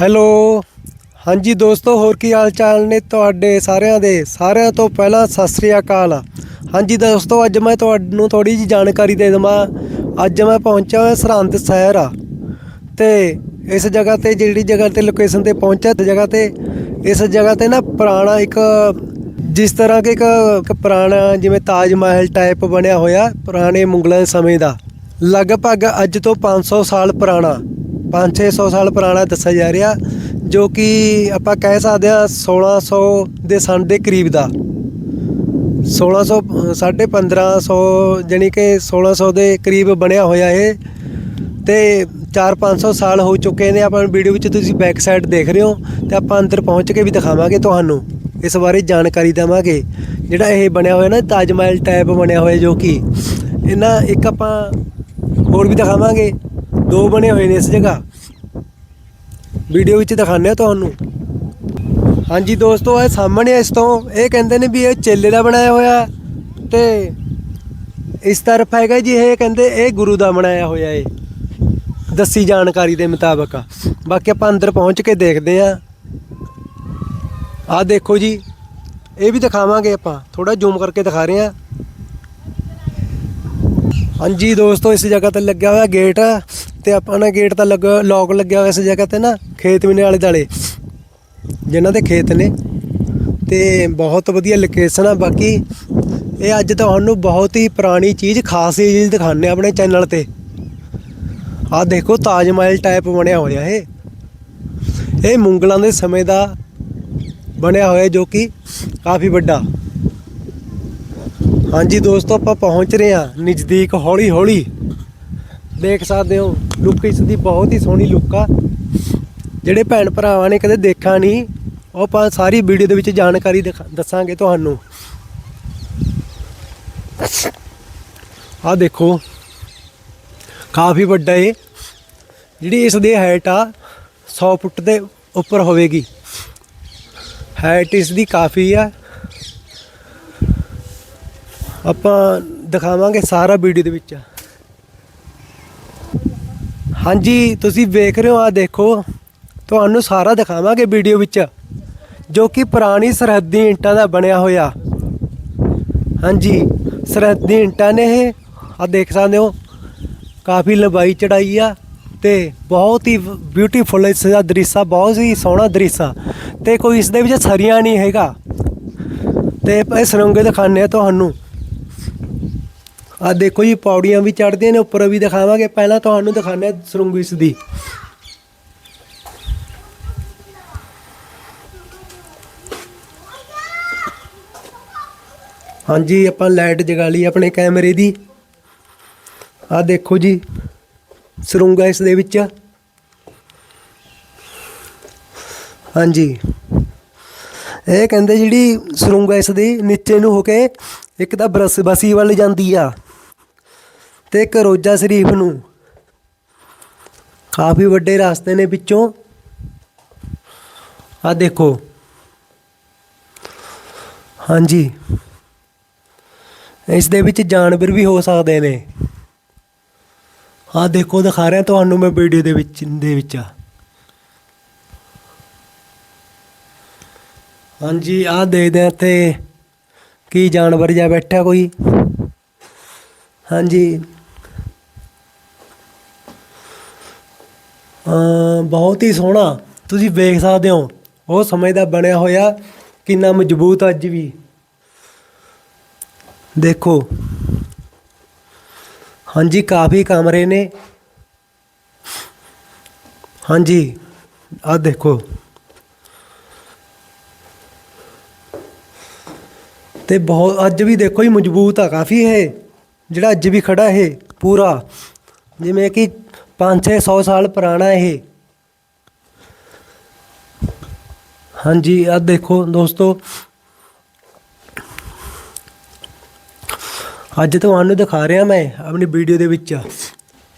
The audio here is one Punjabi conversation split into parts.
ਹੈਲੋ। ਹਾਂਜੀ ਦੋਸਤੋ, ਹੋਰ ਕੀ ਹਾਲ ਚਾਲ ਨੇ ਤੁਹਾਡੇ ਸਾਰਿਆਂ ਦੇ? ਸਾਰਿਆਂ ਤੋਂ ਪਹਿਲਾਂ ਸਤਿ ਸ੍ਰੀ ਅਕਾਲ। ਹਾਂਜੀ ਦੋਸਤੋ, ਅੱਜ ਮੈਂ ਤੁਹਾਨੂੰ ਥੋੜੀ ਜੀ ਜਾਣਕਾਰੀ ਦੇ ਦੇਵਾਂ। ਅੱਜ ਮੈਂ ਪਹੁੰਚਿਆ ਹਾਂ ਸਰਹੰਦ ਸ਼ਹਿਰ। ਆ ਤੇ ਇਸ ਜਗ੍ਹਾ ਤੇ, ਜਿਹੜੀ ਜਗ੍ਹਾ ਤੇ ਲੋਕੇਸ਼ਨ ਤੇ ਪਹੁੰਚਿਆ ਤੇ ਜਗ੍ਹਾ ਤੇ, ਇਸ ਜਗ੍ਹਾ ਤੇ ਨਾ ਪੁਰਾਣਾ ਇੱਕ, ਜਿਸ ਤਰ੍ਹਾਂ ਕਿ ਇੱਕ ਇੱਕ ਪੁਰਾਣਾ ਜਿਵੇਂ ਤਾਜ ਮਹਿਲ ਟਾਈਪ ਬਣਿਆ ਹੋਇਆ ਪੁਰਾਣੇ ਮੁਗਲਾਂ ਸਮੇਂ ਦਾ। ਲਗਭਗ ਅੱਜ ਤੋਂ 500 ਸਾਲ ਪੁਰਾਣਾ। 5-600 ਸਾਲ ਪੁਰਾਣਾ ਦੱਸਿਆ ਜਾ ਰਿਹਾ, ਜੋ ਕਿ ਆਪਾਂ ਕਹਿ ਸਕਦੇ ਹਾਂ 1600 ਦੇ ਸਨ ਦੇ ਕਰੀਬ ਦਾ। 1600 ਸਾਢੇ 1500 ਜਾਣੀ ਕਿ 1600 ਦੇ ਕਰੀਬ ਬਣਿਆ ਹੋਇਆ ਇਹ, ਤੇ 4-500 ਸਾਲ ਹੋ ਚੁੱਕੇ ਨੇ ਆਪਾਂ ਵੀਡੀਓ ਵਿੱਚ, ਤੁਸੀਂ ਬੈਕ ਸਾਈਡ ਦੇਖ ਰਹੇ ਹੋ, ਤੇ ਆਪਾਂ ਅੰਦਰ ਪਹੁੰਚ ਕੇ ਵੀ ਦਿਖਾਵਾਂਗੇ ਤੁਹਾਨੂੰ, ਇਸ ਬਾਰੇ ਜਾਣਕਾਰੀ ਦੇਵਾਂਗੇ। ਜਿਹੜਾ ਇਹ ਬਣਿਆ ਹੋਇਆ ਨਾ, ਤਾਜ ਮਹਿਲ ਟਾਈਪ ਬਣਿਆ ਹੋਇਆ ਜੋ ਕਿ, ਇਹਨਾਂ ਇੱਕ ਆਪਾਂ ਹੋਰ ਵੀ ਦਿਖਾਵਾਂਗੇ। ਦੋ ਬਣੇ ਹੋਏ ਨੇ ਇਸ ਜਗ੍ਹਾ। ਵੀਡੀਓ ਵਿੱਚ ਦਿਖਾਉਂਦੇ ਆ ਤੁਹਾਨੂੰ। ਹਾਂਜੀ ਦੋਸਤੋ, ਇਹ ਸਾਹਮਣੇ ਇਸ ਤੋਂ। ਇਹ ਕਹਿੰਦੇ ਨੇ ਵੀ ਇਹ ਚੇਲੇ ਦਾ ਬਣਾਇਆ ਹੋਇਆ ਤੇ ਇਸ ਤਰਫ ਹੈਗਾ ਜੀ, ਇਹ ਕਹਿੰਦੇ ਇਹ ਗੁਰੂ ਦਾ ਬਣਾਇਆ ਹੋਇਆ ਏ ਦੱਸੀ ਜਾਣਕਾਰੀ ਦੇ ਮੁਤਾਬਕ ਬਾਕੀ ਆਪਾਂ ਅੰਦਰ ਪਹੁੰਚ ਕੇ ਦੇਖਦੇ ਆ ਆਹ ਦੇਖੋ ਜੀ, ਇਹ ਵੀ ਦਿਖਾਵਾਂਗੇ ਆਪਾਂ। ਥੋੜਾ ਜ਼ੂਮ ਕਰਕੇ ਦਿਖਾ ਰਹੇ ਆ ਹਾਂਜੀ ਦੋਸਤੋ, ਇਸ ਜਗ੍ਹਾ ਤੇ ਲੱਗਿਆ ਹੋਇਆ ਗੇਟ ਆ ਤੇ ਆਪਾਂ ਨਾ ਗੇਟ ਤਾਂ ਲੱਗ ਲੋਕ ਲੱਗਿਆ ਹੋਇਆ ਇਸ ਜਗ੍ਹਾ ਤੇ ਨਾ ਖੇਤ ਵੀ ਨੇ ਆਲੇ ਦਾਲੇ। ਜਿਨ੍ਹਾਂ ਦੇ ਖੇਤ ਨੇ। ਤੇ ਬਹੁਤ ਵਧੀਆ ਲੋਕੇਸ਼ਨ ਆ। ਬਾਕੀ ਇਹ ਅੱਜ ਤੁਹਾਨੂੰ ਬਹੁਤ ਹੀ ਪੁਰਾਣੀ ਚੀਜ਼, ਖਾਸ ਚੀਜ਼ ਦਿਖਾਣੇ ਆਪਣੇ ਚੈਨਲ ਤੇ। ਆਹ ਦੇਖੋ, ਤਾਜ ਮਹਿਲ ਟਾਈਪ ਬਣਿਆ ਹੋਇਆ ਇਹ। ਇਹ ਮੁਗਲਾਂ ਦੇ ਸਮੇਂ ਦਾ ਬਣਿਆ ਹੋਇਆ ਜੋ ਕਿ ਕਾਫੀ ਵੱਡਾ। ਹਾਂਜੀ ਦੋਸਤੋ, ਆਪਾਂ ਪਹੁੰਚ ਰਹੇ ਹਾਂ ਨਜ਼ਦੀਕ ਹੌਲੀ ਹੌਲੀ ਦੇਖ ਸਕਦੇ ਹੋ ਲੁੱਕ ਇਸ ਦੀ ਬਹੁਤ ਹੀ ਸੋਹਣੀ ਲੁੱਕ ਆ। ਜਿਹੜੇ ਭੈਣ ਭਰਾਵਾਂ ਨੇ ਕਦੇ ਦੇਖਿਆ ਨਹੀਂ, ਉਹ ਆਪਾਂ ਸਾਰੀ ਵੀਡੀਓ ਦੇ ਵਿੱਚ ਜਾਣਕਾਰੀ ਦਿਖਾ- ਦੱਸਾਂਗੇ ਤੁਹਾਨੂੰ। ਆਹ ਦੇਖੋ, ਕਾਫੀ ਵੱਡਾ ਏ ਜਿਹੜੀ ਇਸ ਦੀ ਹਾਈਟ ਆ 100 ਫੁੱਟ ਦੇ ਉੱਪਰ ਹੋਵੇਗੀ। ਹਾਈਟ ਇਸ ਦੀ ਕਾਫੀ ਆ। ਆਪਾਂ ਦਿਖਾਵਾਂਗੇ ਸਾਰਾ ਵੀਡੀਓ ਦੇ ਵਿੱਚ। ਹਾਂਜੀ, ਤੁਸੀਂ ਵੇਖ ਰਹੇ ਹੋ ਆ ਦੇਖੋ। ਤੁਹਾਨੂੰ ਸਾਰਾ ਦਿਖਾਵਾਂਗੇ ਵੀਡੀਓ ਵਿੱਚ, ਜੋ ਕਿ ਪੁਰਾਣੀ ਸਰਹੱਦੀ ਇੰਟਾਂ ਦਾ ਬਣਿਆ ਹੋਇਆ। ਹਾਂਜੀ, ਸਰਹੱਦੀ ਇੰਟਾਂ ਨੇ ਇਹ ਆ ਦੇਖ ਸਕਦੇ ਹੋ, ਕਾਫੀ ਲੰਬਾਈ ਚੜਾਈ ਆ ਤੇ ਬਹੁਤ ਹੀ ਬਿਊਟੀਫੁਲ ਇਸ ਦਾ ਦ੍ਰਿਸ਼ ਆ ਬਹੁਤ ਹੀ ਸੋਹਣਾ ਦ੍ਰਿਸ਼। ਆ ਤੇ ਕੋਈ ਇਸ ਦੇ ਵਿੱਚ ਸਰੀਆਂ ਨਹੀਂ ਹੈਗਾ। ਤੇ ਇਹ ਸਰੰਗੇ ਦਿਖਾਣੇ ਆ ਤੁਹਾਨੂੰ। ਆ ਦੇਖੋ ਜੀ, ਪੌੜੀਆਂ ਵੀ ਚੜਦੀਆਂ ਨੇ, ਉੱਪਰ ਵੀ ਦਿਖਾਵਾਂਗੇ। ਪਹਿਲਾਂ ਤੁਹਾਨੂੰ ਦਿਖਾਣੇ ਆ ਸਰੰਗ ਇਸ ਦੀ। ਹਾਂਜੀ, ਆਪਾਂ ਲਾਈਟ ਜਗਾ ਲਈ ਆਪਣੇ ਕੈਮਰੇ ਦੀ। ਆ ਦੇਖੋ ਜੀ, ਸਰੰਗਾ ਇਸ ਦੇ ਵਿੱਚ। ਹਾਂਜੀ। ਇਹ ਕਹਿੰਦੇ ਜਿਹੜੀ ਸਰੰਗਾ ਇਸ ਦੀ ਨੀਚੇ ਨੂੰ ਹੋ ਕੇ ਇੱਕ ਤਾਂ ਬਰਸ ਬਸੀ ਵੱਲ ਜਾਂਦੀ ਆ। ਤੇ ਇੱਕ ਰੋਜਾ ਸ਼ਰੀਫ ਨੂੰ। ਕਾਫੀ ਵੱਡੇ ਰਸਤੇ ਨੇ ਵਿੱਚੋਂ ਆ ਦੇਖੋ। ਹਾਂਜੀ। ਇਸ ਦੇ ਵਿੱਚ ਜਾਨਵਰ ਵੀ ਹੋ ਸਕਦੇ ਨੇ। ਆ ਦੇਖੋ, ਦਿਖਾ ਰਿਹਾ ਤੁਹਾਨੂੰ ਮੈਂ ਵੀਡੀਓ ਦੇ ਵਿੱਚ ਦੇ ਵਿੱਚ ਹਾਂਜੀ ਆ ਦੇਖਦੇ ਆ ਇੱਥੇ ਕੀ ਜਾਨਵਰ ਜਾ ਬੈਠਾ ਕੋਈ। ਹਾਂਜੀ। ਬਹੁਤ ਹੀ ਸੋਹਣਾ। ਤੁਸੀਂ ਵੇਖ ਸਕਦੇ ਹੋ, ਉਹ ਸਮੇਂ ਦਾ ਬਣਿਆ ਹੋਇਆ ਕਿੰਨਾ ਮਜ਼ਬੂਤ ਅੱਜ ਵੀ। ਦੇਖੋ, ਹਾਂਜੀ, ਕਾਫੀ ਕਮਰੇ ਨੇ। ਹਾਂਜੀ ਆ ਦੇਖੋ। ਤੇ ਬਹੁਤ, ਅੱਜ ਵੀ ਦੇਖੋ ਹੀ ਮਜ਼ਬੂਤ ਆ, ਕਾਫੀ ਇਹ ਜਿਹੜਾ ਅੱਜ ਵੀ ਖੜਾ ਹੈ, ਪੂਰਾ। ਜਿਵੇਂ ਕਿ 5-600 ਸਾਲ ਪੁਰਾਣਾ ਇਹ। ਹਾਂਜੀ ਆ ਦੇਖੋ ਦੋਸਤੋ। ਅੱਜ ਤੁਹਾਨੂੰ ਦਿਖਾ ਰਿਹਾ ਮੈਂ ਆਪਣੀ ਵੀਡੀਓ ਦੇ ਵਿੱਚ।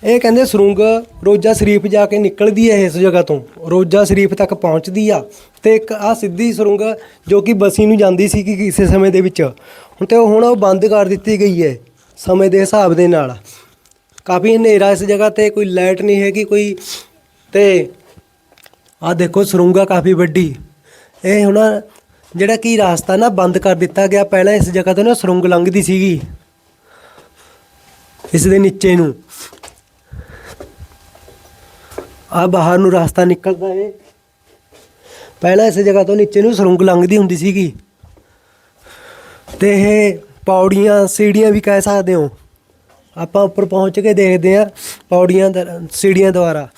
ਇਹ ਕਹਿੰਦੇ ਸਰੁੰਗ ਰੋਜਾ ਸ਼ਰੀਫ ਜਾ ਕੇ ਨਿਕਲਦੀ ਹੈ ਇਸ ਜਗ੍ਹਾ ਤੋਂ। ਰੋਜਾ ਸ਼ਰੀਫ ਤੱਕ ਪਹੁੰਚਦੀ ਆ ਤੇ ਇੱਕ ਆ ਸਿੱਧੀ ਸਰੁੰਗ ਜੋ ਕਿ ਬਸੀ ਨੂੰ ਜਾਂਦੀ ਸੀ ਕਿ ਕਿਸੇ ਸਮੇਂ ਦੇ ਵਿੱਚ। ਹੁਣ ਤੇ ਹੁਣ ਉਹ ਬੰਦ ਕਰ ਦਿੱਤੀ ਗਈ ਹੈ ਸਮੇਂ ਦੇ ਹਿਸਾਬ ਦੇ ਨਾਲ। ਕਾਫੀ ਹਨੇਰਾ ਇਸ ਜਗ੍ਹਾ ਤੇ, ਕੋਈ ਲਾਈਟ ਨਹੀਂ ਹੈਗੀ, ਕੋਈ ਤੇ ਆ ਦੇਖੋ ਸਰੂੰਗਾ ਕਾਫੀ ਵੱਡੀ। ਇਹ ਹੁਣ ਜਿਹੜਾ ਕਿ ਰਾਸਤਾ ਨਾ ਬੰਦ ਕਰ ਦਿੱਤਾ ਗਿਆ, ਪਹਿਲਾਂ ਇਸ ਜਗ੍ਹਾ ਤੋਂ ਨਾ ਸਰੁੰਗ ਲੰਘਦੀ ਸੀਗੀ। ਇਸ ਦੇ ਨੀਚੇ ਨੂੰ। ਆ ਬਾਹਰ ਨੂੰ ਰਾਸਤਾ ਨਿਕਲਦਾ ਏ। ਪਹਿਲਾਂ ਇਸ ਜਗ੍ਹਾ ਤੋਂ ਨੀਚੇ ਨੂੰ ਸਰੁੰਗ ਲੰਘਦੀ ਹੁੰਦੀ ਸੀਗੀ। ਤੇ ਇਹ ਪੌੜੀਆਂ, ਸੀੜੀਆਂ ਵੀ ਕਹਿ ਸਕਦੇ ਹੋ। ਆਪਾਂ ਉੱਪਰ ਪਹੁੰਚ ਕੇ ਦੇਖਦੇ ਆ ਪੌੜੀਆਂ ਦਰ- ਸੀੜੀਆਂ ਦੁਆਰਾ।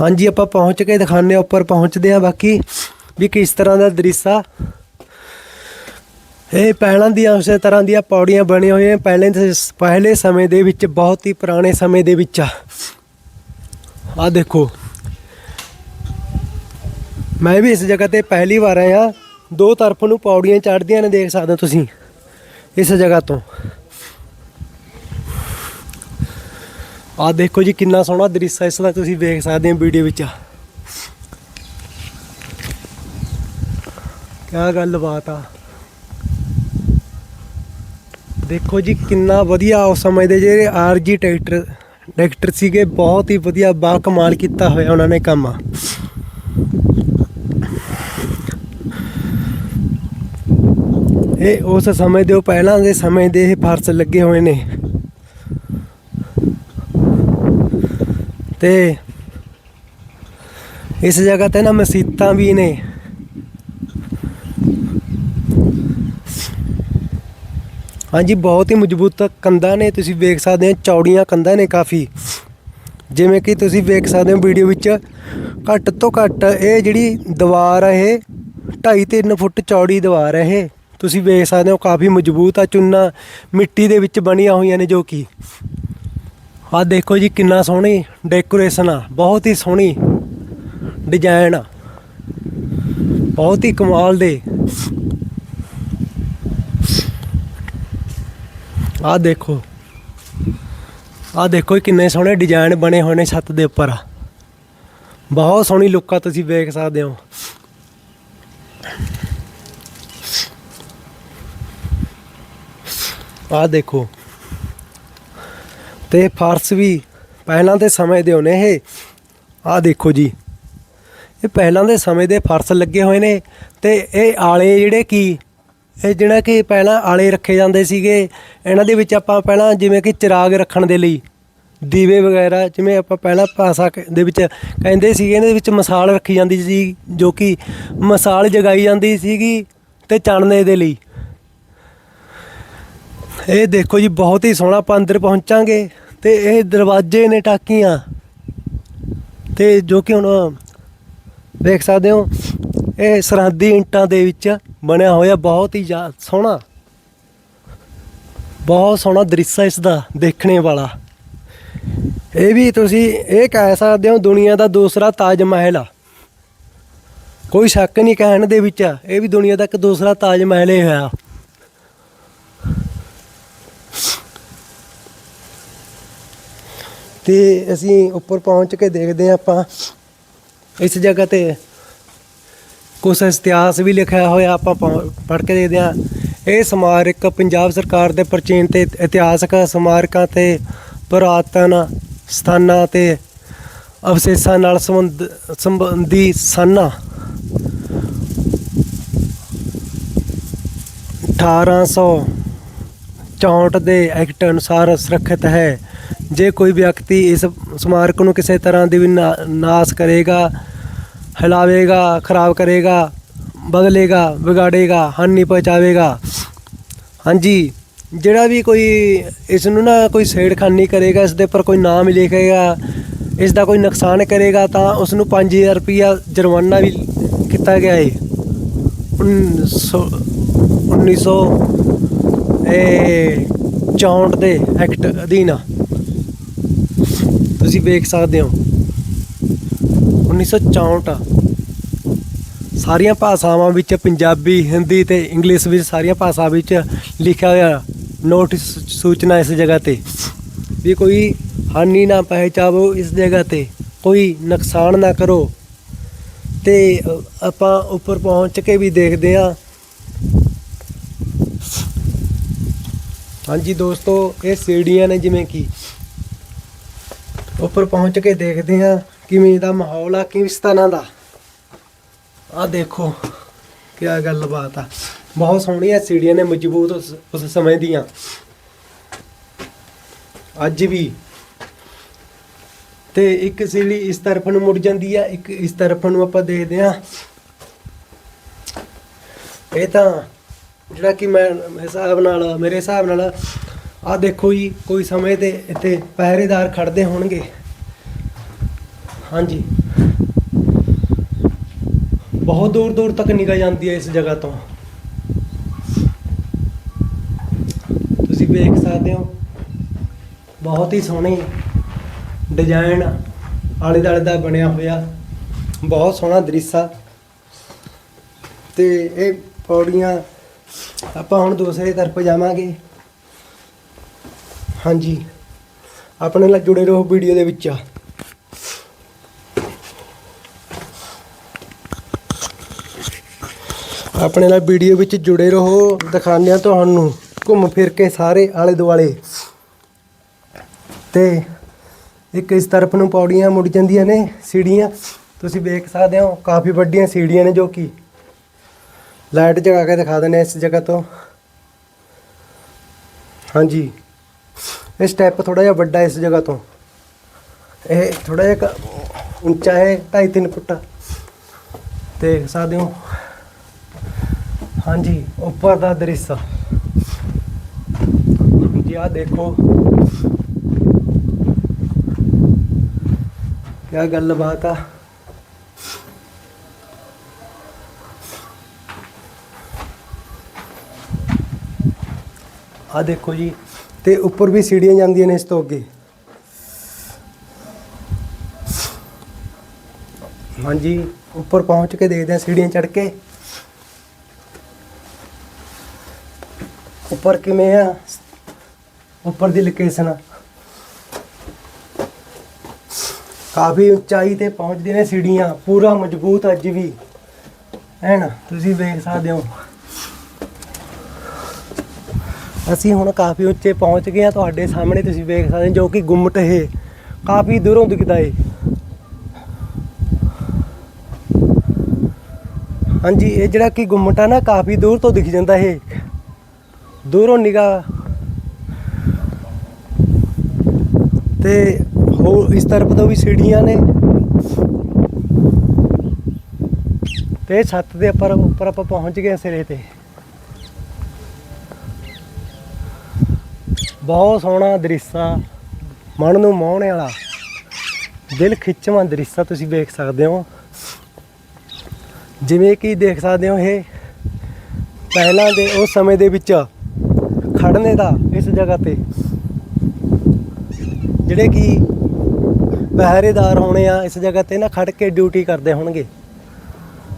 ਹਾਂਜੀ, ਆਪਾਂ ਪਹੁੰਚ ਕੇ ਦਿਖਾਉਂਦੇ ਹਾਂ, ਉੱਪਰ ਪਹੁੰਚਦੇ ਆ ਬਾਕੀ ਵੀ ਕਿਸ ਤਰ੍ਹਾਂ ਦਾ ਦ੍ਰਿਸ਼ ਆ। ਇਹ ਪਹਿਲਾਂ ਦੀਆਂ, ਉਸੇ ਤਰ੍ਹਾਂ ਦੀਆਂ ਪੌੜੀਆਂ ਬਣੀਆਂ ਹੋਈਆਂ ਪਹਿਲੇ ਪਹਿਲੇ ਸਮੇਂ ਦੇ ਵਿੱਚ, ਬਹੁਤ ਹੀ ਪੁਰਾਣੇ ਸਮੇਂ ਦੇ ਵਿੱਚ ਆ। ਆ ਦੇਖੋ। ਮੈਂ ਵੀ ਇਸ ਜਗ੍ਹਾ ਤੇ ਪਹਿਲੀ ਵਾਰ ਆਇਆ। ਦੋ ਤਰਫ ਨੂੰ ਪੌੜੀਆਂ ਚੜ੍ਹਦੀਆਂ ਨੇ ਦੇਖ ਸਕਦੇ ਹੋ ਤੁਸੀਂ, ਇਸ ਜਗ੍ਹਾ ਤੋਂ। ਆ ਦੇਖੋ ਜੀ ਕਿੰਨਾ ਸੋਹਣਾ ਦ੍ਰਿਸ਼ ਹੈ, ਇਸ ਦਾ ਤੁਸੀਂ ਵੇਖ ਸਕਦੇ ਹੋ ਵੀਡੀਓ ਵਿੱਚ। ਕਿਆ ਗੱਲ ਬਾਤ ਆ। ਦੇਖੋ ਜੀ ਕਿੰਨਾ ਵਧੀਆ ਉਸ ਸਮੇਂ ਦੇ ਜਿਹੜੇ ਆਰਜੀ ਟਰੈਕਟਰ ਟਰੈਕਟਰ ਸੀਗੇ, ਬਹੁਤ ਹੀ ਵਧੀਆ ਬਾ ਕਮਾਲ ਕੀਤਾ ਹੋਇਆ ਉਹਨਾਂ ਨੇ ਕੰਮ। ਇਹ ਉਸ ਸਮੇਂ ਦੇ ਪਹਿਲਾਂ ਦੇ ਸਮੇਂ ਦੇ ਇਹ ਫਰਸ਼ ਲੱਗੇ ਹੋਏ ਨੇ। ਤੇ ਇਸ ਜਗ੍ਹਾ ਤੇ ਨਾ ਮਸੀਤਾਂ ਵੀ ਨੇ। ਹਾਂਜੀ, ਬਹੁਤ ਹੀ ਮਜ਼ਬੂਤ ਕੰਧਾਂ ਨੇ, ਤੁਸੀਂ ਵੇਖ ਸਕਦੇ ਹੋ, ਚੌੜੀਆਂ ਕੰਧਾਂ ਨੇ ਕਾਫੀ। ਜਿਵੇਂ ਕਿ ਤੁਸੀਂ ਵੇਖ ਸਕਦੇ ਹੋ ਵੀਡੀਓ ਵਿੱਚ, ਘੱਟ ਤੋਂ ਘੱਟ ਇਹ ਜਿਹੜੀ ਦੀਵਾਰ ਹੈ ਇਹ 2.5 3 ਫੁੱਟ ਚੌੜੀ ਦੀਵਾਰ ਹੈ ਇਹ। ਤੁਸੀਂ ਵੇਖ ਸਕਦੇ ਹੋ ਕਾਫੀ ਮਜ਼ਬੂਤ ਆ ਚੁੰਨਾ ਮਿੱਟੀ ਦੇ ਵਿੱਚ ਬਣੀਆਂ ਹੋਈਆਂ ਨੇ ਜੋ ਕਿ। ਆਹ ਦੇਖੋ ਜੀ ਕਿੰਨਾ ਸੋਹਣੀ ਡੈਕੋਰੇਸ਼ਨ ਆ, ਬਹੁਤ ਹੀ ਸੋਹਣੀ ਡਿਜ਼ਾਈਨ ਆ। ਬਹੁਤ ਹੀ ਕਮਾਲ ਦੇ। ਆਹ ਦੇਖੋ ਆਹ ਦੇਖੋ ਕਿੰਨੇ ਸੋਹਣੇ ਡਿਜ਼ਾਈਨ ਬਣੇ ਹੋਏ ਨੇ ਛੱਤ ਦੇ ਉੱਪਰ ਬਹੁਤ ਸੋਹਣੀ ਲੁੱਕ ਆ ਤੁਸੀਂ ਵੇਖ ਸਕਦੇ ਹੋ। ਆਹ ਦੇਖੋ। ਤੇ ਫਰਸ਼ ਵੀ ਪਹਿਲਾਂ ਦੇ ਸਮੇਂ ਦੇ ਹੋਣੇ ਇਹ। ਆਹ ਦੇਖੋ ਜੀ। ਇਹ ਪਹਿਲਾਂ ਦੇ ਸਮੇਂ ਦੇ ਫਰਸ਼ ਲੱਗੇ ਹੋਏ ਨੇ ਤੇ ਇਹ ਆਲੇ ਜਿਹੜੇ ਕੀ, ਇਹ ਜਿਹੜਾ ਕਿ ਪਹਿਲਾਂ ਆਲੇ ਰੱਖੇ ਜਾਂਦੇ ਸੀਗੇ, ਇਹਨਾਂ ਦੇ ਵਿੱਚ ਆਪਾਂ ਪਹਿਲਾਂ ਜਿਵੇਂ ਕਿ ਚਿਰਾਗ ਰੱਖਣ ਦੇ ਲਈ, ਦੀਵੇ ਵਗੈਰਾ ਜਿਵੇਂ ਆਪਾਂ ਪਹਿਲਾਂ ਭਾਸ਼ਾ ਕ- ਦੇ ਵਿੱਚ ਕਹਿੰਦੇ ਸੀਗੇ, ਇਹਦੇ ਵਿੱਚ ਮਸਾਲ ਰੱਖੀ ਜਾਂਦੀ ਸੀ, ਜੋ ਕਿ ਮਸਾਲ ਜਗਾਈ ਜਾਂਦੀ ਸੀਗੀ ਤੇ ਚਾਨਣੇ ਦੇ ਲਈ। ਇਹ ਦੇਖੋ ਜੀ, ਬਹੁਤ ਹੀ ਸੋਹਣਾ ਆਪਾਂ ਅੰਦਰ ਪਹੁੰਚਾਂਗੇ ਤੇ ਇਹ ਦਰਵਾਜ਼ੇ ਨੇ ਟਾਕੀਆਂ। ਤੇ ਜੋ ਕਿ ਹੁਣ ਦੇਖ ਸਕਦੇ ਹੋ, ਇਹ ਸਰਹੱਦੀ ਇੰਟਾਂ ਦੇ ਵਿੱਚ ਬਣਿਆ ਹੋਇਆ ਬਹੁਤ ਹੀ ਜ਼ਿਆ- ਸੋਹਣਾ। ਬਹੁਤ ਸੋਹਣਾ ਦ੍ਰਿਸ਼ ਹੈ ਇਸ ਦਾ ਦੇਖਣੇ ਵਾਲਾ। ਇਹ ਵੀ ਤੁਸੀਂ ਇਹ ਕਹਿ ਸਕਦੇ ਹੋ, ਦੁਨੀਆ ਦਾ ਦੂਸਰਾ ਤਾਜ ਮਹਿਲ ਆ। ਕੋਈ ਸ਼ੱਕ ਨਹੀਂ ਕਹਿਣ ਦੇ ਵਿੱਚ, ਇਹ ਵੀ ਦੁਨੀਆ ਦਾ ਇੱਕ ਦੂਸਰਾ ਤਾਜ ਮਹਿਲ ਹੀ ਹੋਇਆ। ਤੇ ਅਸੀਂ ਉੱਪਰ ਪਹੁੰਚ ਕੇ ਦੇਖਦੇ ਹਾਂ ਆਪਾਂ। ਇਸ ਜਗ੍ਹਾ ਤੇ ਕੁਝ ਇਤਿਹਾਸ ਵੀ ਲਿਖਿਆ ਹੋਇਆ ਆਪਾਂ ਪੜ੍ਹ ਕੇ ਦੇਖਦੇ ਹਾਂ। ਇਹ ਸਮਾਰਕ ਪੰਜਾਬ ਸਰਕਾਰ ਦੇ ਪ੍ਰਾਚੀਨ ਤੇ ਇਤਿਹਾਸਕ ਸਮਾਰਕਾਂ ਤੇ ਪੁਰਾਤਨ ਸਥਾਨਾਂ ਤੇ ਅਵਸ਼ੇਸ਼ਾਂ ਨਾਲ ਸੰਬੰਧ, ਸੰਬੰਧੀ ਸਨ। 1864 ਦੇ ਐਕਟ ਅਨੁਸਾਰ ਸੁਰੱਖਿਅਤ ਹੈ। ਜੇ ਕੋਈ ਵਿਅਕਤੀ ਇਸ ਸਮਾਰਕ ਨੂੰ ਕਿਸੇ ਤਰ੍ਹਾਂ ਦੀ ਵੀ ਨਾ- ਨਾਸ਼ ਕਰੇਗਾ, ਹਿਲਾਵੇਗਾ, ਖਰਾਬ ਕਰੇਗਾ, ਬਦਲੇਗਾ, ਵਿਗਾੜੇਗਾ, ਹਾਨੀ ਪਹੁੰਚਾਵੇਗਾ, ਹਾਂਜੀ, ਜਿਹੜਾ ਵੀ ਕੋਈ ਇਸ ਨੂੰ ਨਾ ਕੋਈ ਛੇੜਖਾਨੀ ਕਰੇਗਾ, ਇਸ ਦੇ ਉੱਪਰ ਕੋਈ ਨਾਮ ਲਿਖੇਗਾ, ਇਸ ਦਾ ਕੋਈ ਨੁਕਸਾਨ ਕਰੇਗਾ, ਤਾਂ ਉਸ ਨੂੰ 5000 ਰੁਪਇਆ ਜੁਰਮਾਨਾ ਵੀ ਕੀਤਾ ਗਿਆ ਹੈ 1900 1900 ਇਹ 64 ਦੇ ਐਕਟ ਅਧੀਨ ਤੁਸੀਂ ਵੇਖ ਸਕਦੇ ਹੋ। 1964 ਸਾਰੀਆਂ ਭਾਸ਼ਾਵਾਂ ਵਿੱਚ ਪੰਜਾਬੀ, ਹਿੰਦੀ ਤੇ ਇੰਗਲਿਸ਼ ਵਿੱਚ ਸਾਰੀਆਂ ਭਾਸ਼ਾ ਵਿੱਚ ਲਿਖਿਆ ਹੋਇਆ ਨੋਟਿਸ ਸੂਚਨਾ ਇਸ ਜਗ੍ਹਾ ਤੇ। ਵੀ ਕੋਈ ਹਾਨੀ ਨਾ ਪਹੁੰਚਾਵੋ ਇਸ ਜਗ੍ਹਾ ਤੇ। ਕੋਈ ਨੁਕਸਾਨ ਨਾ ਕਰੋ। ਤੇ ਆਪਾਂ ਉੱਪਰ ਪਹੁੰਚ ਕੇ ਵੀ ਦੇਖਦੇ ਹਾਂ। ਹਾਂਜੀ ਦੋਸਤੋ, ਇਹ ਸੀੜੀਆਂ ਨੇ ਜਿਵੇਂ ਕਿ ਉੱਪਰ ਪਹੁੰਚ ਕੇ ਦੇਖਦੇ ਆ ਕਿਵੇਂ ਦਾ ਮਾਹੌਲ ਆ ਕਿਸ ਤਰ੍ਹਾਂ ਦਾ। ਆ ਦੇਖੋ ਕੀ ਗੱਲਬਾਤ ਆ। ਬਹੁਤ ਸੋਹਣੀਆਂ ਸੀੜੀਆਂ ਨੇ ਮਜ਼ਬੂਤ ਉਸ, ਸਮੇਂ ਦੀਆਂ। ਅੱਜ ਵੀ। ਤੇ ਇੱਕ ਸੀੜੀ ਇਸ ਤਰਫ ਨੂੰ ਮੁੜ ਜਾਂਦੀ ਆ ਇੱਕ ਇਸ ਤਰਫ ਨੂੰ ਆਪਾਂ ਦੇਖਦੇ ਆ ਇਹ ਤਾਂ ਜਿਹੜਾ ਕਿ ਮੈਂ ਹਿਸਾਬ ਨਾਲ ਮੇਰੇ ਹਿਸਾਬ ਨਾਲ ਆ ਦੇਖੋ ਜੀ, ਕੋਈ ਸਮੇਂ ਤੇ ਇੱਥੇ ਪਹਿਰੇਦਾਰ ਖੜਦੇ ਹੋਣਗੇ। ਹਾਂਜੀ। ਬਹੁਤ ਦੂਰ ਦੂਰ ਤੱਕ ਨਿਗਾਹ ਜਾਂਦੀ ਹੈ ਇਸ ਜਗ੍ਹਾ ਤੋਂ। ਤੁਸੀਂ ਵੇਖ ਸਕਦੇ ਹੋ, ਬਹੁਤ ਹੀ ਸੋਹਣੀ ਡਿਜ਼ਾਈਨ ਆਲੇ ਦੁਆਲੇ ਦਾ ਬਣਿਆ ਹੋਇਆ, ਬਹੁਤ ਸੋਹਣਾ ਦ੍ਰਿਸ਼ਾ ਆ। ਤੇ ਇਹ ਪੌੜੀਆਂ, ਆਪਾਂ ਹੁਣ ਦੂਸਰੇ ਤਰਫ ਜਾਵਾਂਗੇ। ਹਾਂਜੀ। ਆਪਣੇ ਨਾਲ ਜੁੜੇ ਰਹੋ ਵੀਡੀਓ ਦੇ ਵਿੱਚ। ਆਪਣੇ ਨਾਲ ਵੀਡੀਓ ਵਿੱਚ ਜੁੜੇ ਰਹੋ, ਦਿਖਾਉਂਦੇ ਹਾਂ ਤੁਹਾਨੂੰ ਘੁੰਮ ਫਿਰ ਕੇ ਸਾਰੇ ਆਲੇ ਦੁਆਲੇ। ਤੇ ਇੱਕ ਇਸ ਤਰਫ ਨੂੰ ਪੌੜੀਆਂ ਮੁੜ ਜਾਂਦੀਆਂ ਨੇ, ਸੀੜੀਆਂ। ਤੁਸੀਂ ਵੇਖ ਸਕਦੇ ਹੋ, ਕਾਫੀ ਵੱਡੀਆਂ ਸੀੜੀਆਂ ਨੇ ਜੋ ਕਿ ਲਾਈਟ ਜਗਾ ਕੇ ਦਿਖਾ ਦਿੰਦੇ ਇਸ ਜਗ੍ਹਾ ਤੋਂ। ਹਾਂਜੀ। ਇਹ ਸਟੈਪ ਥੋੜਾ ਜਿਹਾ ਵੱਡਾ ਇਸ ਜਗ੍ਹਾ ਤੋਂ। ਇਹ ਥੋੜਾ ਜਿਹਾ ਉੱਚਾ ਹੈ 2.5 ਫੁੱਟ। ਦੇਖ ਸਕਦੇ ਹੋ ਹਾਂਜੀ, ਉੱਪਰ ਦਾ ਦ੍ਰਿਸ਼। ਜੀ ਆ ਦੇਖੋ। ਕਿਆ ਗੱਲਬਾਤ ਆ। ਆ ਦੇਖੋ ਜੀ। ਤੇ ਉੱਪਰ ਵੀ ਸੀੜੀਆਂ ਜਾਂਦੀਆਂ ਨੇ ਇਸ ਤੋਂ ਅੱਗੇ। ਹਾਂਜੀ, ਉੱਪਰ ਪਹੁੰਚ ਕੇ ਦੇਖਦੇ ਹਾਂ ਸੀੜੀਆਂ ਚੜ ਕੇ। ਉੱਪਰ ਕਿਵੇਂ ਆ? ਉੱਪਰ ਦੀ ਲੋਕੇਸ਼ਨ ਕਾਫੀ ਉਚਾਈ ਤੇ ਪਹੁੰਚਦੀਆਂ ਨੇ ਸੀੜੀਆਂ, ਪੂਰਾ ਮਜ਼ਬੂਤ ਅੱਜ ਵੀ। ਹੈ ਨਾ ਤੁਸੀਂ ਵੇਖ ਸਕਦੇ ਹੋ। ਅਸੀਂ ਹੁਣ ਕਾਫੀ ਉੱਚੇ ਪਹੁੰਚ ਗਏ ਆ ਤੁਹਾਡੇ ਸਾਹਮਣੇ, ਤੁਸੀਂ ਵੇਖ ਸਕਦੇ ਜੋ ਕਿ ਗੁੰਮਟ ਇਹ ਕਾਫੀ ਦੂਰੋਂ ਦਿਖਦਾ ਏ। ਹਾਂਜੀ, ਇਹ ਜਿਹੜਾ ਕਿ ਗੁੰਮਟ ਆ ਨਾ, ਕਾਫੀ ਦੂਰ ਤੋਂ ਦਿਖ ਜਾਂਦਾ ਹੈ। ਦੂਰੋਂ ਨਿਗਾਹ ਤੇ ਹੋ ਇਸ ਤਰਫ ਤੋਂ ਵੀ ਸੀੜੀਆਂ ਨੇ। ਤੇ ਛੱਤ ਦੇ ਉੱਪਰ ਉੱਪਰ ਆਪਾਂ ਪਹੁੰਚ ਗਏ ਸਿਰੇ ਤੇ। ਬਹੁਤ ਸੋਹਣਾ ਦ੍ਰਿਸ਼, ਮਨ ਨੂੰ ਮੋਹਣ ਵਾਲਾ। ਦਿਲ ਖਿੱਚਵਾਂ ਦ੍ਰਿਸ਼ ਤੁਸੀਂ ਵੇਖ ਸਕਦੇ ਹੋ। ਜਿਵੇਂ ਕਿ ਦੇਖ ਸਕਦੇ ਹੋ ਇਹ ਪਹਿਲਾਂ ਦੇ, ਉਸ ਸਮੇਂ ਦੇ ਵਿੱਚ ਖੜਨੇ ਦਾ ਇਸ ਜਗ੍ਹਾ ਤੇ। ਜਿਹੜੇ ਕਿ ਪਹਿਰੇਦਾਰ ਹੋਣੇ ਆ, ਇਸ ਜਗ੍ਹਾ ਤੇ ਨਾ ਖੜ ਕੇ ਡਿਊਟੀ ਕਰਦੇ ਹੋਣਗੇ।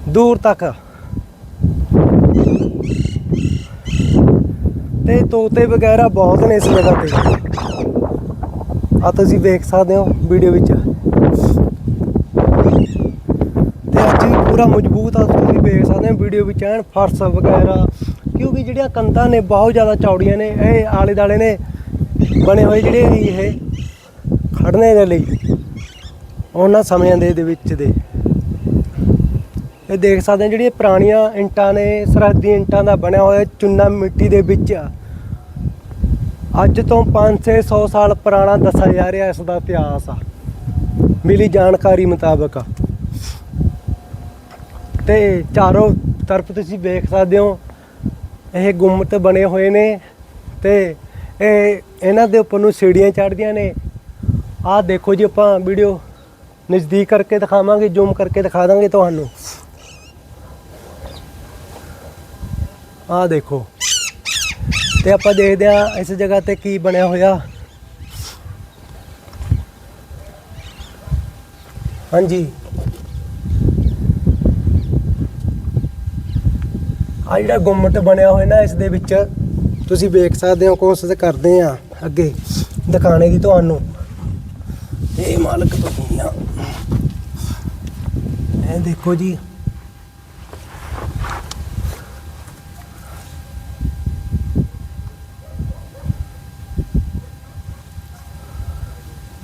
ਦੂਰ ਤੱਕ ਤੇ ਤੋਤੇ ਵਗੈਰਾ ਬਹੁਤ ਨੇ ਇਸ ਜਗ੍ਹਾ ਤੇ। ਆ ਤੁਸੀਂ ਵੇਖ ਸਕਦੇ ਹੋ ਵੀਡੀਓ ਵਿੱਚ। ਤੇ ਅੱਜ ਵੀ ਪੂਰਾ ਮਜ਼ਬੂਤ ਆ, ਤੁਸੀਂ ਵੇਖ ਸਕਦੇ ਹੋ ਵੀਡੀਓ ਵਿੱਚ ਐਨ ਫਰਸ਼ ਵਗੈਰਾ। ਕਿਉਂਕਿ ਜਿਹੜੀਆਂ ਕੰਧਾਂ ਨੇ, ਬਹੁਤ ਜ਼ਿਆਦਾ ਚੌੜੀਆਂ ਨੇ, ਇਹ ਆਲੇ ਦਾਲੇ ਨੇ ਬਣੇ ਹੋਏ ਜਿਹੜੇ ਇਹ ਖੜਨੇ ਦੇ ਲਈ, ਉਹਨਾਂ ਸਮਿਆਂ ਦੇ ਦੇ ਵਿੱਚ ਦੇ। ਇਹ ਦੇਖ ਸਕਦੇ ਹੋ ਜਿਹੜੀਆਂ ਪੁਰਾਣੀਆਂ ਇੰਟਾਂ ਨੇ, ਸਰਹੱਦੀ ਇੰਟਾਂ ਦਾ ਬਣਿਆ ਹੋਇਆ ਚੁੰਨਾ ਮਿੱਟੀ ਦੇ ਵਿੱਚ। ਆ। ਅੱਜ ਤੋਂ 5-600 ਸਾਲ ਪੁਰਾਣਾ ਦੱਸਿਆ ਜਾ ਰਿਹਾ, ਇਸ ਦਾ ਇਤਿਹਾਸ ਆ। ਮਿਲੀ ਜਾਣਕਾਰੀ ਮੁਤਾਬਕ। ਤੇ ਚਾਰੋਂ ਤਰਫ ਤੁਸੀਂ ਵੇਖ ਸਕਦੇ ਹੋ, ਇਹ ਗੁੰਮਤ ਬਣੇ ਹੋਏ ਨੇ ਤੇ ਇਹ ਇਹਨਾਂ ਦੇ ਉੱਪਰ ਨੂੰ ਸੀੜੀਆਂ ਚੜ੍ਹਦੀਆਂ ਨੇ। ਆਹ ਦੇਖੋ ਜੀ, ਆਪਾਂ ਵੀਡੀਓ ਨਜ਼ਦੀਕ ਕਰਕੇ ਦਿਖਾਵਾਂਗੇ, ਜ਼ੂਮ ਕਰਕੇ ਦਿਖਾ ਦਾਂਗੇ ਤੁਹਾਨੂੰ। ਆਹ ਦੇਖੋ। ਤੇ ਆਪਾਂ ਦੇਖਦੇ ਆ ਇਸ ਜਗ੍ਹਾ ਤੇ ਕੀ ਬਣਿਆ ਹੋਇਆ। ਹਾਂਜੀ। ਆ ਜਿਹੜਾ ਗੁੰਮਟ ਬਣਿਆ ਹੋਇਆ ਨਾ ਇਸ ਦੇ ਵਿੱਚ, ਤੁਸੀਂ ਵੇਖ ਸਕਦੇ ਹੋ, ਕੋਸ਼ਿਸ਼ ਕਰਦੇ ਆ ਅੱਗੇ ਦਿਖਾਣੇ ਦੀ ਤੁਹਾਨੂੰ। ਇਹ ਮਾਲਕ ਤੋਂ ਦੁਨੀਆ ਇਹ ਦੇਖੋ ਜੀ।